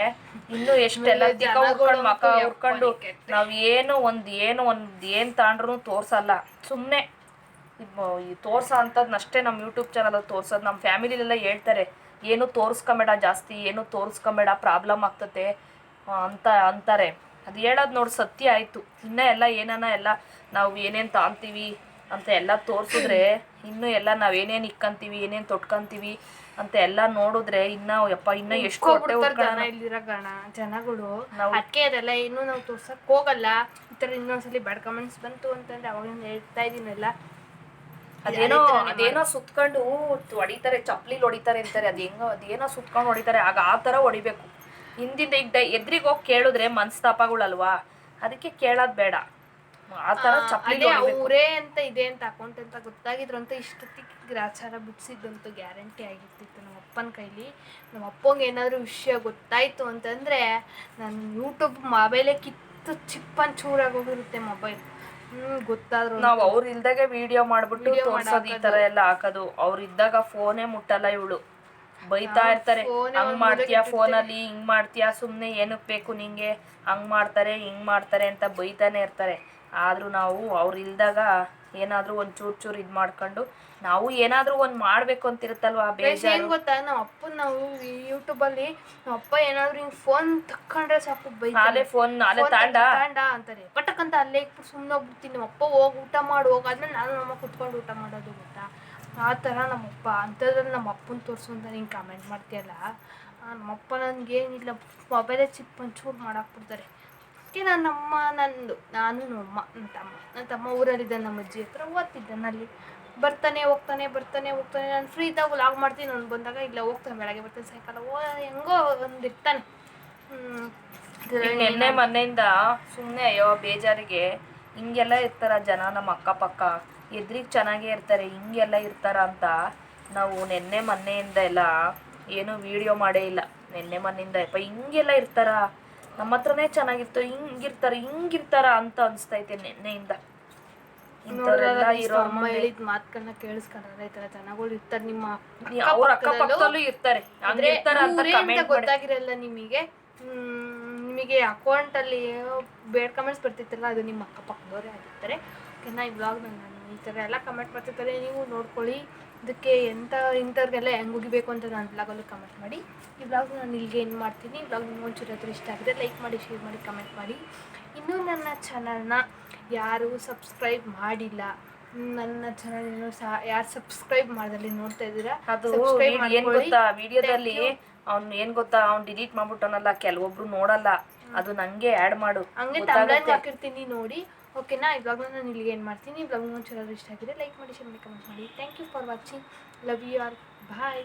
ಇನ್ನೂ ಎಷ್ಟೆಲ್ಲ ದಿಕ್ಕ ಉರ್ಕೊಂಡು ಮಕ ಉರ್ಕೊಂಡು ನಾವ್ ಏನು ಒಂದ್ ಏನು ಒಂದ್ ಏನ್ ತಾಂಡ್ರು ತೋರ್ಸಲ್ಲ. ಸುಮ್ನೆ ಇದ್- ತೋರ್ಸ ಅಂತದ್ನಷ್ಟೇ ನಮ್ಮ ಯೂಟ್ಯೂಬ್ ಚಾನಲಲ್ಲಿ ತೋರ್ಸೋದು. ನಮ್ಮ ಫ್ಯಾಮಿಲಿಲೆಲ್ಲ ಹೇಳ್ತಾರೆ ಏನು ತೋರಿಸ್ಕೊಂಬೇಡ ಜಾಸ್ತಿ ಏನು ತೋರಿಸ್ಕೊಂಬೇಡ ಪ್ರಾಬ್ಲಮ್ ಆಗ್ತತೆ ಅಂತ ಅಂತಾರೆ. ಅದು ಹೇಳೋದು ನೋಡಿ ಸತ್ಯ ಆಯಿತು. ಇನ್ನೂ ಎಲ್ಲ ಏನಾನ ಎಲ್ಲ ನಾವು ಏನೇನು ತಾಂತೀವಿ ಅಂತ ಎಲ್ಲ ತೋರಿಸಿದ್ರೆ ಇನ್ನೂ ಎಲ್ಲ ನಾವು ಏನೇನು ಇಕ್ಕಂತೀವಿ ಏನೇನು ತೊಟ್ಕೊಂತೀವಿ ಅಂತ ಎಲ್ಲ ನೋಡಿದ್ರೆ ಇನ್ನ ಯಪ್ಪ ಇನ್ನ ಎಷ್ಟು ಗಣ ಜನಗಳು. ನಾವು- ಅದಕ್ಕೆ ಅದೆಲ್ಲ ಇನ್ನೂ ನಾವು ತೋರ್ಸಕ್ ಹೋಗಲ್ಲ. ಈ ಥರ ಇನ್ನೊಂದ್ಸಲಿ ಬ್ಯಾಡ್ ಕಮೆಂಟ್ಸ್ ಬಂತು ಅಂತಂದ್ರೆ ಅವಾಗಿಂದ ಹೇಳ್ತಾ ಇದೀನಲ್ಲ. ಅದೇನೋ ಅದೇನೋ ಸುತ್ಕೊಂಡು ಹೊಡಿತಾರೆ ಚಪ್ಪಲಿ ಹೊಡಿತಾರೆ ಅಂತಾರೆ. ಅದ್ ಹೆಂಗೋ ಅದೇನೋ ಸುತ್ಕೊಂಡು ಹೊಡಿತಾರೆ. ಆಗ ಆ ಥರ ಹೊಡಿಬೇಕು. ಹಿಂದಿಂದ ಈಗ ಎದ್ರಿಗೆ ಹೋಗಿ ಕೇಳಿದ್ರೆ ಮನಸ್ತಾಪಗಳಲ್ವಾ? ಅದಕ್ಕೆ ಕೇಳೋದ್ ಬೇಡ. ಆ ಥರ ಚಪ್ಲಿ ಅವರೇ ಅಂತ ಇದೆ ಅಂತ ಅಕೌಂಟ್ ಅಂತ ಗೊತ್ತಾಗಿದ್ರು ಅಂತ ಇಷ್ಟೊತ್ತಿಗೆ ಗ್ರಾಚಾರ ಬಿಡಿಸಿದ್ದಂತೂ ಗ್ಯಾರಂಟಿ ಆಗಿರ್ತಿತ್ತು ನಮ್ಮ ಅಪ್ಪನ ಕೈಲಿ. ನಮ್ಮ ಅಪ್ಪಂಗೆ ಏನಾದರೂ ವಿಷಯ ಗೊತ್ತಾಯ್ತು ಅಂತಂದ್ರೆ ನಾನು ಯೂಟ್ಯೂಬ್ ಮೊಬೈಲೇ ಕಿತ್ತು ಚಿಪ್ಪನ್ ಚೂರಾಗಿ ಹೋಗಿರುತ್ತೆ ಮೊಬೈಲ್. ಗೊತ್ತಾದ್ರು ನಾವ್ ಅವ್ರ ಇಲ್ದಾಗೆ ವಿಡಿಯೋ ಮಾಡ್ಬಿಟ್ಟು Video ತೋರ್ಸೋದು ಈ ತರ ಎಲ್ಲ ಹಾಕೋದು. ಅವ್ರ ಇದ್ದಾಗ ಫೋನೇ ಮುಟ್ಟಲ್ಲ ಇವಳು. ಬೈತಾ ಇರ್ತಾರೆ. phone ಹಂಗ್ ಮಾಡ್ತೀಯಾ ಫೋನಲ್ಲಿ? ಹಿಂಗ್ ಮಾಡ್ತೀಯಾ? ಸುಮ್ನೆ ಏನಕ್ ಬೇಕು ನಿಂಗೆ? ಹಂಗ್ ಮಾಡ್ತಾರೆ ಹಿಂಗ್ ಮಾಡ್ತಾರೆ ಅಂತ ಬೈತಾನೆ ಇರ್ತಾರೆ. ಆದ್ರೂ ನಾವು ಅವ್ರ ಇಲ್ದಾಗ ಏನಾದ್ರೂ ಒಂದ್ ಚೂರ್ ಚೂರ್ ಇದ್ ಮಾಡ್ಕೊಂಡು ನಾವು ಏನಾದ್ರೂ ಒಂದ್ ಮಾಡ್ಬೇಕು ಅಂತ ಇರುತ್ತಲ್ವಾ ಏನ್ ಬೇಜಾರು. ಗೊತ್ತಾ? ನಮ್ಮ ಅಪ್ಪನ ನಾವು ಯೂಟ್ಯೂಬಲ್ಲಿ ನಮ್ಮ ಅಪ್ಪ ಏನಾದ್ರು ಹಿಂಗ್ ಫೋನ್ ತಕೊಂಡ್ರೆ ಸಾಕು ನಾಳೆ ಫೋನ್ ನಾಳೆ ತಾಂಡ ತಾಂಡ ಅಂತಾರೆ. ಪಟಕ್ಕಂತ ಅಲ್ಲೇ ಇಟ್ಬಿಟ್ಟು ಸುಮ್ಮನೆ ಹೋಗ್ಬಿಡ್ತೀನಿ. ನಮ್ಮ ಅಪ್ಪ ಹೋಗಿ ಊಟ ಮಾಡಿ ಹೋಗಾದ್ಮೇಲೆ ನಾನು ನಮ್ಮ ಕುತ್ಕೊಂಡು ಊಟ ಮಾಡೋದು ಗೊತ್ತಾ? ಆ ಥರ ನಮ್ಮಪ್ಪ ಅಂಥದ್ರಲ್ಲಿ ನಮ್ಮ ಅಪ್ಪನ ತೋರಿಸು ಅಂತ ನೀನು ಕಮೆಂಟ್ ಮಾಡ್ತೀಯಲ್ಲ? ನಮ್ಮಪ್ಪ ನಮ್ಮಪ್ಪ ನನಗೇನಿಲ್ಲ. ಮೊಬೈಲೇ ಚಿಪ್ ಒಂಚೂರು ಮಾಡಾಕ್ಬಿಡ್ತಾರೆ. ಅದಕ್ಕೆ ನಾನು ನಮ್ಮ ನಂದು. ನಾನು ನಮ್ಮ ನನ್ನ ತಮ್ಮ. ನನ್ನ ತಮ್ಮ ಊರಲ್ಲಿದ್ದ ನಮ್ಮ ಅಜ್ಜಿ ಹತ್ರ ಓದ್ತಿದ್ದಾನೆ ನಲ್ಲಿ ಬರ್ತಾನೆ, ಹೋಗ್ತಾನೆ ಬರ್ತಾನೆ, ಹೋಗ್ತಾನೆ. ನಾನು ಫ್ರೀ ಇದ್ದಾಗ ಲಾಗ್ ಮಾಡ್ತೀನಿ. ನಾನು ಬಂದಾಗ ಇಲ್ಲ, ಹೋಗ್ತಾನೆ, ಬೆಳಗ್ಗೆ ಬರ್ತಾನೆ. ಸಾಯಂಕಾಲ ಓ, ಹೆಂಗೋ ಒಂದು ಇರ್ತಾನೆ ನಿನ್ನೆ ಮೊನ್ನೆಯಿಂದ ಸುಮ್ಮನೆ ಅಯ್ಯೋ, ಬೇಜಾರಿಗೆ ಹಿಂಗೆಲ್ಲ ಇರ್ತಾರ ಜನ ನಮ್ಮ ಅಕ್ಕಪಕ್ಕ. ಎದ್ರಿಗೆ ಚೆನ್ನಾಗೇ ಇರ್ತಾರೆ, ಹಿಂಗೆಲ್ಲ ಇರ್ತಾರ ಅಂತ ನಾವು ನಿನ್ನೆ ಮೊನ್ನೆಯಿಂದ ಎಲ್ಲ ಏನು ವಿಡಿಯೋ ಮಾಡೇ ಇಲ್ಲ. ನಿನ್ನೆ ಮೊನ್ನೆಯಿಂದ ಯಪ್ಪ ಹಿಂಗೆಲ್ಲ ಇರ್ತಾರ. ನಮ್ಮ ಹತ್ರನೇ ಚೆನ್ನಾಗಿತ್ತು ಹಿಂಗಿರ್ತಾರ ಹಿಂಗಿರ್ತಾರ ಅಂತ ಅನ್ಸ್ತೈತೆ ನಿನ್ನೆಯಿಂದ. ಇಂಥವ್ರೆಲ್ಲ ಇರೋ ಅಮ್ಮ ಹೇಳಿದ ಮಾತುಗಳನ್ನ ಕೇಳಿಸ್ಕೊಂಡ್ರೆ ಈ ತರ ಜನಗಳು ಇರ್ತಾರೆ ನಿಮ್ಮ ಅವ್ರ ಅಕ್ಕಪಕ್ಕದಲ್ಲೂ ಇರ್ತಾರೆ ಅಂದ್ರೆ ಊರೇ ಅಂತ ಕಮೆಂಟ್ ಮಾಡಿ. ಗೊತ್ತಾಗಿರಲ್ಲ ನಿಮಗೆ? ಹ್ಮ್, ನಿಮಗೆ ಅಕೌಂಟ್ ಅಲ್ಲಿ ಬೇಡ್ ಕಮೆಂಟ್ಸ್ ಬರ್ತಿತ್ತಲ್ಲ ಅದು ನಿಮ್ಮ ಅಕ್ಕಪಕ್ಕದವರೇ ಆಗಿರ್ತಾರೆ. ಓಕೆನಾ ಈ ಬ್ಲಾಗ್ ನಾನು ಈ ಥರ ಎಲ್ಲ ಕಮೆಂಟ್ ಮಾಡ್ತಿರ್ತಾರೆ ನೀವು ನೋಡ್ಕೊಳ್ಳಿ. ಇದಕ್ಕೆ ಎಂಥ ಇಂಥವ್ರಿಗೆಲ್ಲ ಹೆಂಗೆ ಹೋಗಿಬೇಕು ಅಂತ ನಾನು ಬ್ಲಾಗಲ್ಲೂ ಕಮೆಂಟ್ ಮಾಡಿ. ಈ ಬ್ಲಾಗ್ ನಾನು ಇಲ್ಲಿಗೆ ಏನು ಮಾಡ್ತೀನಿ. ಬ್ಲಾಗ್ ನಿಮ್ಗೆ ಒಂಚೂರು ಹತ್ರ ಇಷ್ಟ ಆಗಿದೆ ಲೈಕ್ ಮಾಡಿ ಶೇರ್ ಮಾಡಿ ಕಮೆಂಟ್ ಮಾಡಿ. ಇನ್ನೂ ನನ್ನ ಚಾನಲ್ನ ಯಾರು ಸಬ್ಸ್ಕ್ರೈಬ್ ಮಾಡಿಲ್ಲ. ನನ್ನ ಚಾನಲ್ ಏನು ಸಹ ಯಾರು ಸಬ್ಸ್ಕ್ರೈಬ್ ಮಾಡ್ದಲ್ಲಿ ನೋಡ್ತಾ ಇದ್ದೀರಾ ಅದು ಏನ್. ಗೊತ್ತಾ ವಿಡಿಯೋದಲ್ಲಿ ಅವ್ನ್ ಏನು ಗೊತ್ತಾ ಅವ್ನು ಡಿಲೀಟ್ ಮಾಡ್ಬಿಟ್ಟನಲ್ಲ ಕೆಲವೊಬ್ರು ನೋಡಲ್ಲ. ಅದು ನಂಗೆ ಆಡ್ ಮಾಡು. ಹಂಗೆ ಹಾಕಿರ್ತೀನಿ ನೋಡಿ. ಓಕೆನಾ? ಈ ಬ್ಲಾಗ್ನ ನಾನು ಇಲ್ಲಿಗೆ ಏನು ಮಾಡ್ತೀನಿ? ಬ್ಲಾಗ್ ಚಲೋ ಇಷ್ಟ ಆಗಿದೆ ಲೈಕ್ ಮಾಡಿ ಶೇರ್ ಮಾಡಿ ಕಮೆಂಟ್ ಮಾಡಿ. Thank you for watching love you all bye